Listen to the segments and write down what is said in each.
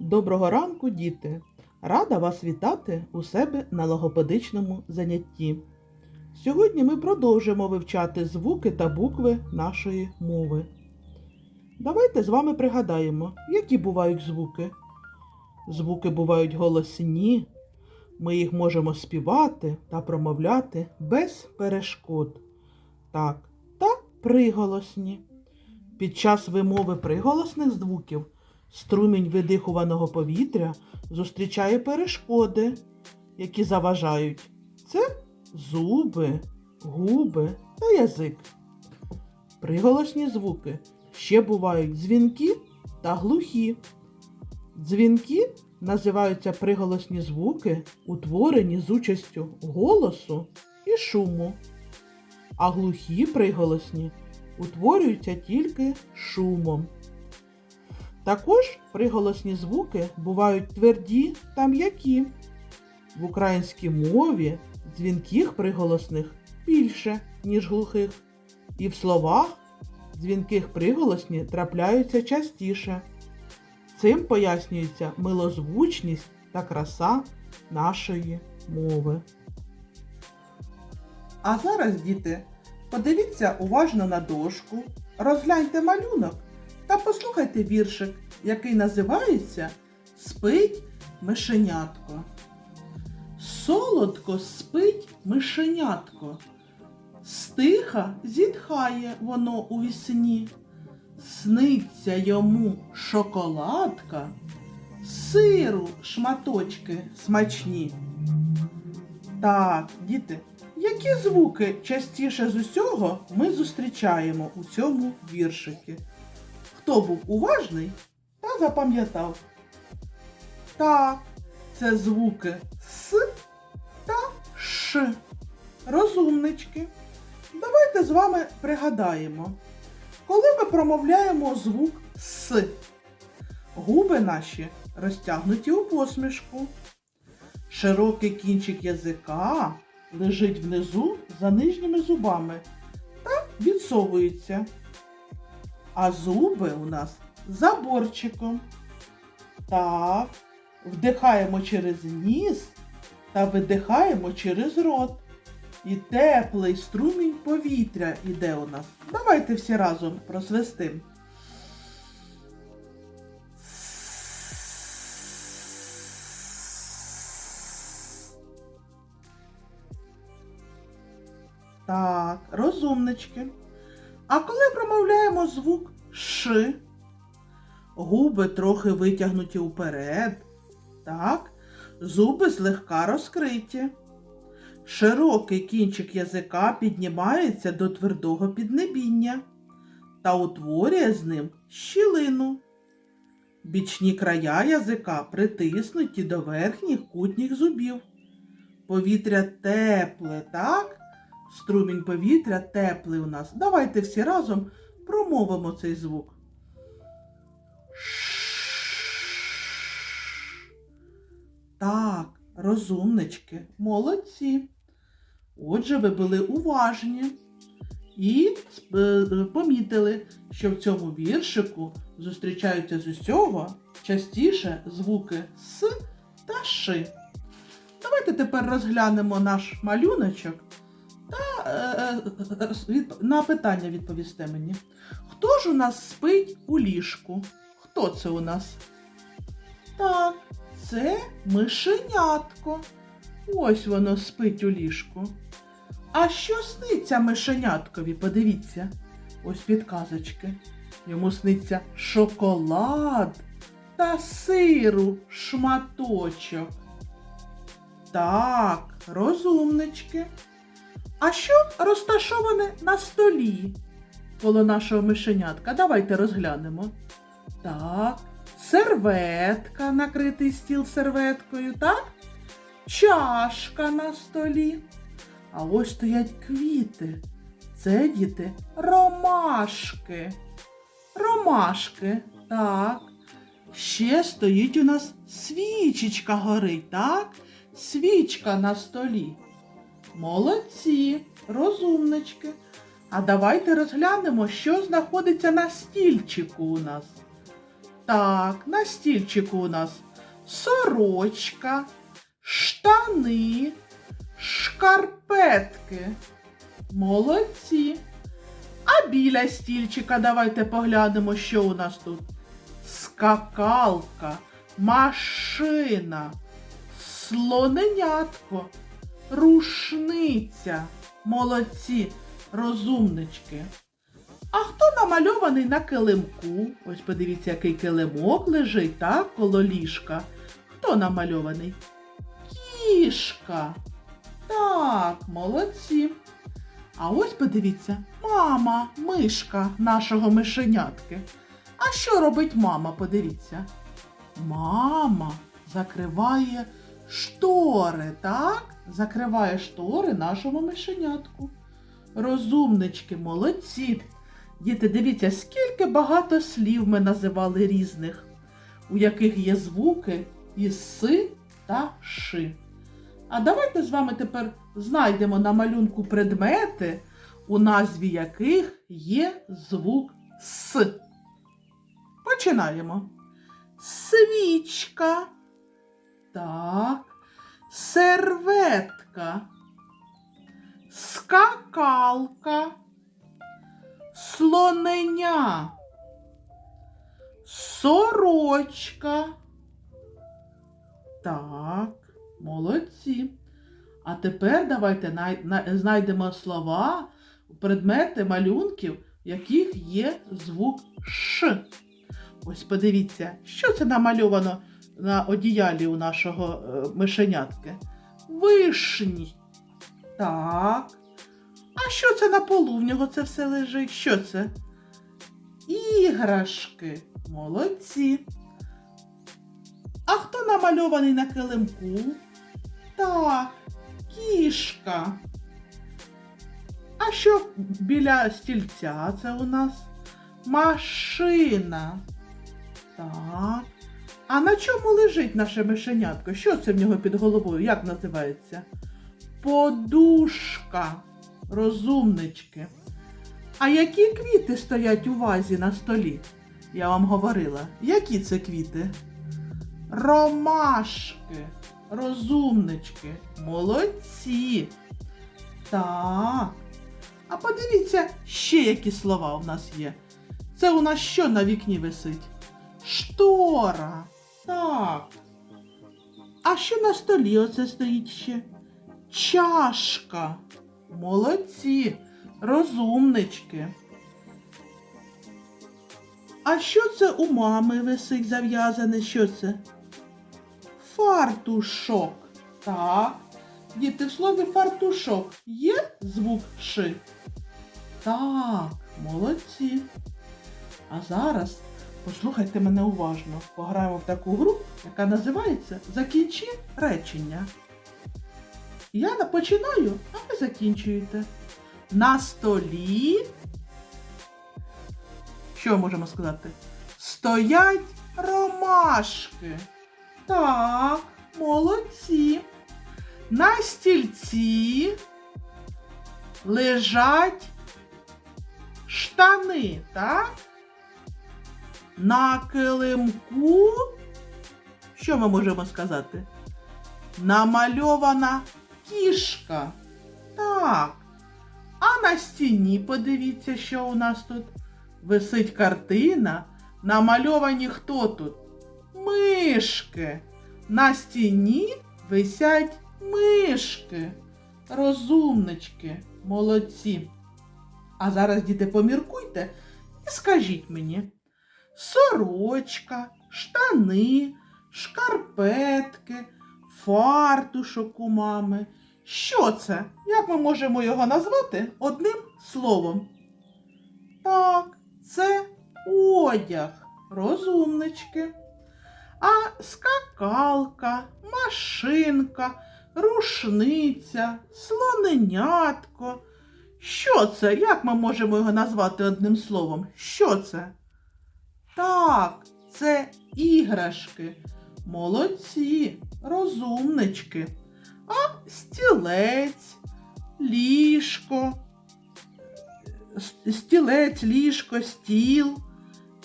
Доброго ранку, діти! Рада вас вітати у себе на логопедичному занятті. Сьогодні ми продовжимо вивчати звуки та букви нашої мови. Давайте з вами пригадаємо, які бувають звуки. Звуки бувають голосні, ми їх можемо співати та промовляти без перешкод. Так, та приголосні. Під час вимови приголосних звуків струмінь видихуваного повітря зустрічає перешкоди, які заважають. Це зуби, губи та язик. Приголосні звуки ще бувають дзвінки та глухі. Дзвінки називаються приголосні звуки, утворені з участю голосу і шуму, а глухі приголосні утворюються тільки шумом. Також приголосні звуки бувають тверді та м'які. В українській мові дзвінких приголосних більше, ніж глухих, і в словах дзвінких приголосні трапляються частіше. Цим пояснюється милозвучність та краса нашої мови. А зараз, діти, подивіться уважно на дошку, розгляньте малюнок та послухайте віршик, який називається Спить мишенятко. Солодко спить мишенятко. Стиха зітхає воно у вісні. Сниться йому шоколадка, сиру шматочки смачні. Так, діти, які звуки частіше з усього ми зустрічаємо у цьому віршикі? Хто був уважний та запам'ятав? Так, це звуки С та Ш. Розумнички. Давайте з вами пригадаємо, коли ми промовляємо звук С, губи наші розтягнуті у посмішку. Широкий кінчик язика лежить внизу за нижніми зубами та відсовується. А зуби у нас за борчиком. Так, вдихаємо через ніс та видихаємо через рот. І теплий струмінь повітря іде у нас. Давайте всі разом просвистим. Так, розумнички. А коли промовляємо звук Ш, губи трохи витягнуті вперед. Так, зуби злегка розкриті. Широкий кінчик язика піднімається до твердого піднебіння та утворює з ним щілину. Бічні края язика притиснуті до верхніх кутніх зубів. Повітря тепле, так? Струмінь повітря теплий у нас. Давайте всі разом промовимо цей звук. Так, розумнички, молодці. Отже, ви були уважні і е, помітили, що в цьому віршику зустрічаються з усього частіше звуки С та Ш. Давайте тепер розглянемо наш малюночок е, е, на питання відповісте мені. Хто ж у нас спить у ліжку? Хто це у нас? Так, це мишенятко. Ось воно спить у ліжку. А що сниться мишеняткові? Подивіться. Ось підказочки. Йому сниться шоколад та сиру шматочок. Так, розумнички. А що розташоване на столі коло нашого мишенятка? Давайте розглянемо. Так, серветка, накритий стіл серветкою, так? Чашка на столі. А ось стоять квіти. Це діти ромашки. Ромашки, так. Ще стоїть у нас свічечка горить, так? Свічка на столі. Молодці, розумнички. А давайте розглянемо, що знаходиться на стільчику у нас. Так, на стільчику у нас сорочка, штани, шкарпетки. Молодці. А біля стільчика давайте поглянемо, що у нас тут. Скакалка, машина, слоненятко, рушниця. Молодці, розумнички. А хто намальований на килимку? Ось подивіться, який килимок лежить, так, коло ліжка. Хто намальований? Кішка. Так, молодці. А ось подивіться, мама, мишка нашого мишенятки. А що робить мама? Подивіться. Мама закриває штори, так? Закриває штори нашому мишенятку. Розумнички, молодці. Діти, дивіться, скільки багато слів ми називали різних, у яких є звуки із си та ши. А давайте з вами тепер знайдемо на малюнку предмети, у назві яких є звук С. Починаємо. Свічка. Так. Серветка. Скакалка. Слоненя. Сорочка. Так, молодці. А тепер давайте знайдемо слова, предмети малюнків, в яких є звук Ш. Ось подивіться, що це намальовано на одіялі у нашого е, мишенятки. Вишні. Так. А що це на полу? В нього це все лежить? Що це? Іграшки. Молодці. А хто намальований на килимку? Так, кішка. А що біля стільця це у нас? Машина. Так. А на чому лежить наше мишенятко? Що це в нього під головою? Як називається? Подушка. Розумнички. А які квіти стоять у вазі на столі? Я вам говорила. Які це квіти? Ромашки. Розумнички. Молодці. Так. А подивіться, ще які слова у нас є. Це у нас що на вікні висить? Штора. Так. А що на столі оце стоїть ще? Чашка. Молодці, розумнички. А що це у мами висить зав'язане? Що це? Фартушок. Так. Діти, в слові фартушок є звук ши? Так, молодці. А зараз послухайте мене уважно. Пограємо в таку гру, яка називається Закінчи речення. Я починаю, а ви закінчуєте. На столі. Що можемо сказати? Стоять ромашки. Так, молодці. На стільці лежать штани, так? На килимку. Що ми можемо сказати? Намальована кішка. Так. А на стіні, подивіться, що у нас тут. Висить картина. Намальовані хто тут? Мишки. На стіні висять мишки. Розумнички, молодці. А зараз, діти, поміркуйте і скажіть мені: сорочка, штани, шкарпетки, фартушок у мами. Що це? Як ми можемо його назвати одним словом? Так, це одяг, розумнички. А скакалка, машинка, рушниця, слоненятко. Що це? Як ми можемо його назвати одним словом? Що це? Так, це іграшки. Молодці, розумнички. А стілець, ліжко, стілець, ліжко, стіл.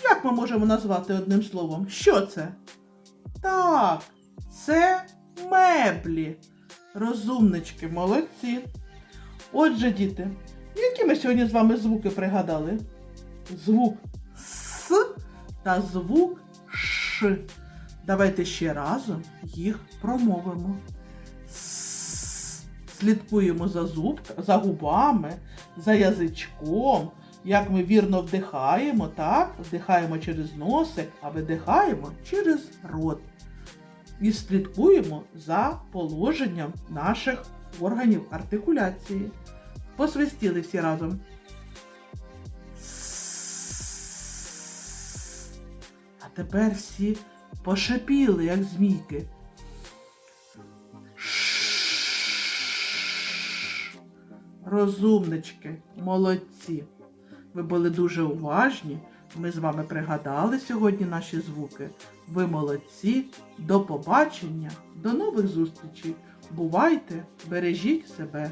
Як ми можемо назвати одним словом? Що це? Так, це меблі. Розумнички, молодці. Отже, діти, які ми сьогодні з вами звуки пригадали? Звук та звук Ш. Давайте ще разом їх промовимо. Слідкуємо за зубка, за губами, за язичком. Як ми вірно вдихаємо, так? Вдихаємо через носик, а видихаємо через рот. І слідкуємо за положенням наших органів артикуляції. Посвистіли всі разом. Тепер всі пошипіли, як змійки. Розумнички, молодці. Ви були дуже уважні. Ми з вами пригадали сьогодні наші звуки. Ви молодці. До побачення, до нових зустрічей. Бувайте, бережіть себе.